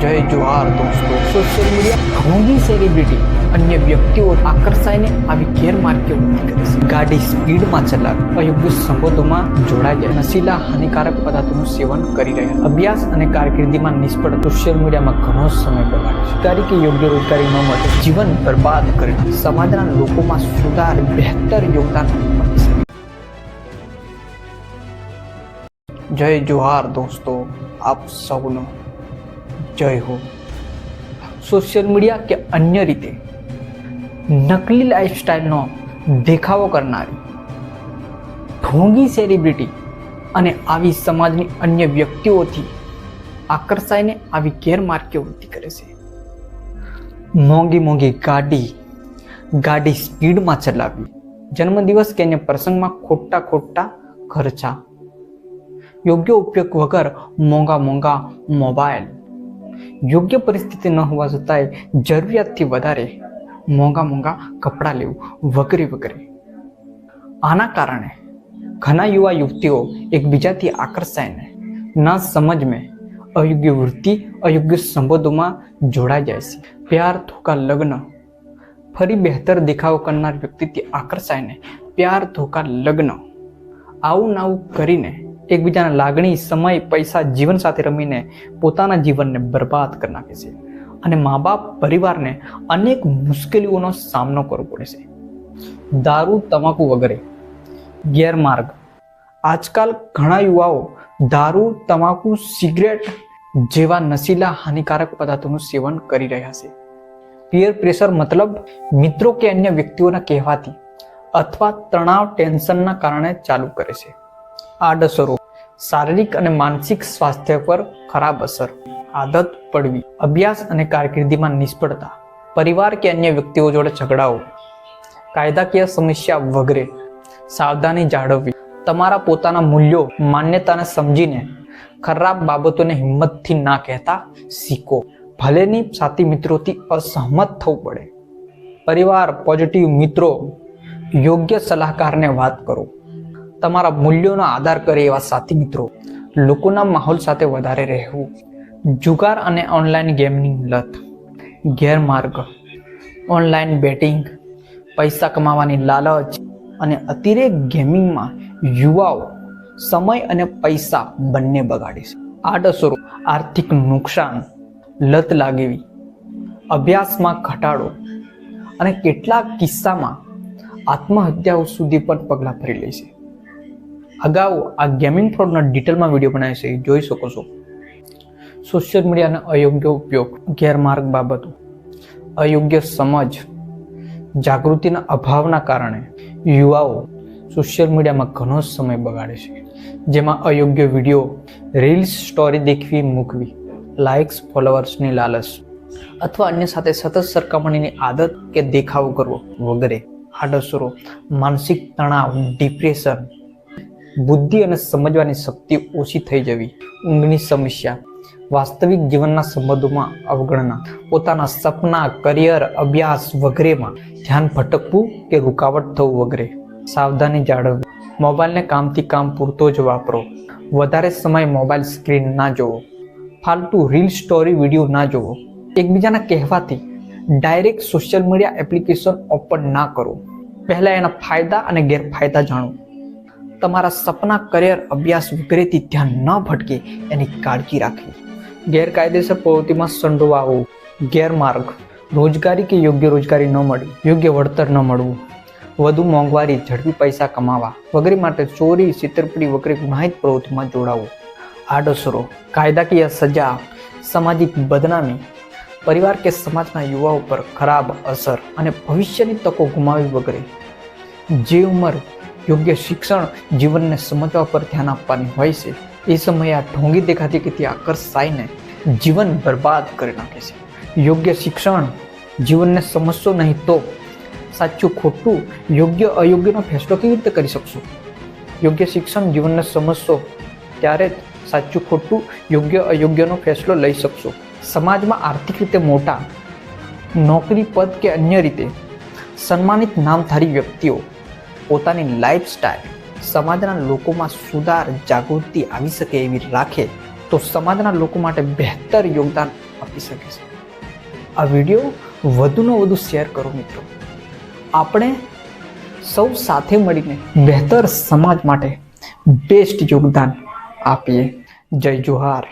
જય જોહાર દોસ્તો social media ઢોંગી celebrity અન્ય વ્યક્તિઓ આકર્ષાઈને આવી ગેરમાર્ગે વૃત્તિ કરે છે ગાડી સ્પીડમાં ચલાવે અયોગ્ય સંબંધોમાં જોડાઈ જાય નશીલા હાનિકારક પદાર્થોનું સેવન કરી રહ્યા અભ્યાસ અને કારકિર્દીમાં નિષ્ફળ સોશિયલ મીડિયામાં ઘણો સમય બગાડે છે રોજગારી કે યોગ્ય રોજગારી ન મળે જીવન બરબાદ કરે સમાજના લોકોમાં સુધાર બહેતર યોગદાન આપી શકે જય જોહાર દોસ્તો આપ સૌનો જય હો. સોશિયલ મીડિયા કે અન્ય રીતે, નકલી લાઈફસ્ટાઈલનો દેખાવો કરનારી, ઢોંગી સેલિબ્રિટી અને આવી સમાજની અન્ય વ્યક્તિઓથી આકર્ષાઈને આવી ગેરમાર્ગે વૃત્તિ કરે છે. મોંઘી મોંઘી ગાડી ગાડી સ્પીડમાં ચલાવવી, જન્મદિવસ કે અન્ય પ્રસંગમાં ખોટા ખોટા ખર્ચા, યોગ્ય ઉપયોગ વગર મોંઘા મોંઘા મોબાઈલ યોગ્ય પરિસ્થિતિ ન હોવા છતાંય જરૂરિયાતથી વધારે મોંઘા મોંઘા કપડાં લેવું વગેરે વગેરે આના કારણે ઘણા યુવા યુવતીઓ એકબીજાથી આકર્ષાઈને ના સમજ મેં અયોગ્ય વૃત્તિ, અયોગ્ય સંબંધોમાં જોડાઈ જાય છે. પ્યાર, ધોકા, લગ્ન ફરી બહેતર દેખાવ કરનાર વ્યક્તિથી આકર્ષાઈને પ્યાર, ધોકા, લગ્ન આવું નાવું કરીને એકબીજાના લાગણી, સમય, પૈસા, જીવન સાથે રમીને પોતાના જીવનને બરબાદ કરી નાખે છે. અને મા બાપ પરિવારને અનેક મુશ્કેલીઓનો સામનો કરવો પડે છે. દારૂ, તમાકુ વગેરે. ગેરમાર્ગ. આજકાલ ઘણા યુવાઓ દારૂ, તમાકુ, સિગરેટ જેવા નશીલા હાનિકારક પદાર્થોનું સેવન કરી રહ્યા છે. પિયર પ્રેશર મતલબ મિત્રો કે અન્ય વ્યક્તિઓના કહેવાથી અથવા તણાવ, ટેન્શનના કારણે ચાલુ કરે છે. આડઅસરો. શારીરિક અને માનસિક સ્વાસ્થ્ય પર ખરાબ અસર, આદત પડવી, અભ્યાસ અને કારકિર્દીમાં નિષ્ફળતા, પરિવાર કે અન્ય વ્યક્તિઓ જોડે ઝઘડાઓ, કાયદાકીય સમસ્યા વગેરે, સાવધાની જાળવવી, તમારા પોતાના મૂલ્યો માન્યતાને સમજીને ખરાબ બાબતોને હિંમતથી ના કહેતા શીખો. ભલેની સાથી મિત્રોથી અસહમત થવું પડે. પરિવાર, પોઝિટિવ મિત્રો, યોગ્ય સલાહકારને વાત કરો. તમારા મૂલ્યોનો આધાર કરે એવા સાથી મિત્રો, લોકોના માહોલ સાથે વધારે રહેવું, જુગાર અને ઓનલાઈન ગેમની લત, ગેરમાર્ગ ઓનલાઈન બેટિંગ પૈસા કમાવાની લાલચ અને અતિરેક ગેમિંગમાં યુવાઓ સમય અને પૈસા બંને બગાડે છે. આડઅસરો, આર્થિક નુકસાન, લત લાગેવી, અભ્યાસમાં ઘટાડો અને કેટલાક કિસ્સામાં આત્મહત્યાઓ સુધી પણ પગલાં ભરી લે છે. અગાઉ આ ગેમિંગ ફ્રોડના ડિટેલમાં વીડિયો બનાવ્યો છે જોઈ શકો છો. સોશિયલ મીડિયાના અયોગ્ય ઉપયોગ ગેરમાર્ગ બાબતો, અયોગ્ય સમજ, જાગૃતિના અભાવના કારણે યુવાઓ સોશિયલ મીડિયામાં ઘણો સમય બગાડે છે. જેમાં અયોગ્ય વીડિયો રીલ્સ સ્ટોરી દેખવી, મૂકવી લાઇક્સ ફોલોવર્સની લાલચ અથવા અન્ય સાથે સતત સરખામણીની આદત કે દેખાવો કરવો વગેરે. આડઅસરો, માનસિક તણાવ ડિપ્રેશન બુદ્ધિ અને સમજવાની શક્તિ ઓછી થઈ જવી, ઊંઘની સમસ્યા, વાસ્તવિક જીવનના સંબંધોમાં અવગણના, પોતાના સપના કરિયર અભ્યાસ વગેરેમાં ધ્યાન ભટકવું કે રૂકાવટ થવું વગેરે. સાવધાની જાળવવી. મોબાઈલને કામથી કામ પૂરતો જ વાપરો. વધારે સમય મોબાઈલ સ્ક્રીન ના જોવો ફાલતુ રીલ, સ્ટોરી, વીડિયો ના જોવો એકબીજાના કહેવાથી direct social media application open ના કરો. પહેલાં એના ફાયદા અને ગેરફાયદા જાણો. તમારા સપના કરિયર અભ્યાસ વગેરેથી ધ્યાન ન ભટકે એની કાળજી રાખવી. ગેરકાયદેસર પ્રવૃત્તિમાં સંડોવાવું ગેરમાર્ગ, રોજગારી કે યોગ્ય રોજગારી ન મળવી, યોગ્ય વળતર ન મળવું, વધુ મોંઘવારી, ઝડપી પૈસા કમાવા વગેરે માટે ચોરી છેતરપિંડી વગેરે ગુનાહિત પ્રવૃત્તિમાં જોડાવું. આડઅસરો, કાયદાકીય સજા, સામાજિક બદનામી, પરિવાર કે સમાજના યુવાઓ પર ખરાબ અસર અને ભવિષ્યની તકો ગુમાવી વગેરે. જે ઉંમર યોગ્ય શિક્ષણ જીવનને સમજવા પર ધ્યાન આપવાની હોય છે. એ સમયે આ ઢોંગી દેખાતી કે આકર્ષાઈને જીવન બરબાદ કરી નાખે છે. યોગ્ય શિક્ષણ જીવનને સમજશો નહીં તો સાચું ખોટું યોગ્ય અયોગ્યનો ફેસલો કેવી રીતે કરી શકશો? યોગ્ય શિક્ષણ જીવનને સમજશો ત્યારે જ સાચું ખોટું યોગ્ય અયોગ્યનો ફેસલો લઈ શકશો. સમાજમાં આર્થિક રીતે મોટા, નોકરી પદ કે અન્ય રીતે સન્માનિત નામધારી વ્યક્તિઓ પોતાની લાઈફસ્ટાઈલ સમાજના લોકોમાં સુધાર, જાગૃતિ આવી શકે એવી રાખે તો સમાજના લોકો માટે બહેતર યોગદાન આપી શકે છે. આ વીડિયો વધુને વધુ શેર કરો મિત્રો. આપણે સૌ સાથે મળીને બહેતર સમાજ માટે બેસ્ટ યોગદાન આપીએ. જય જોહાર.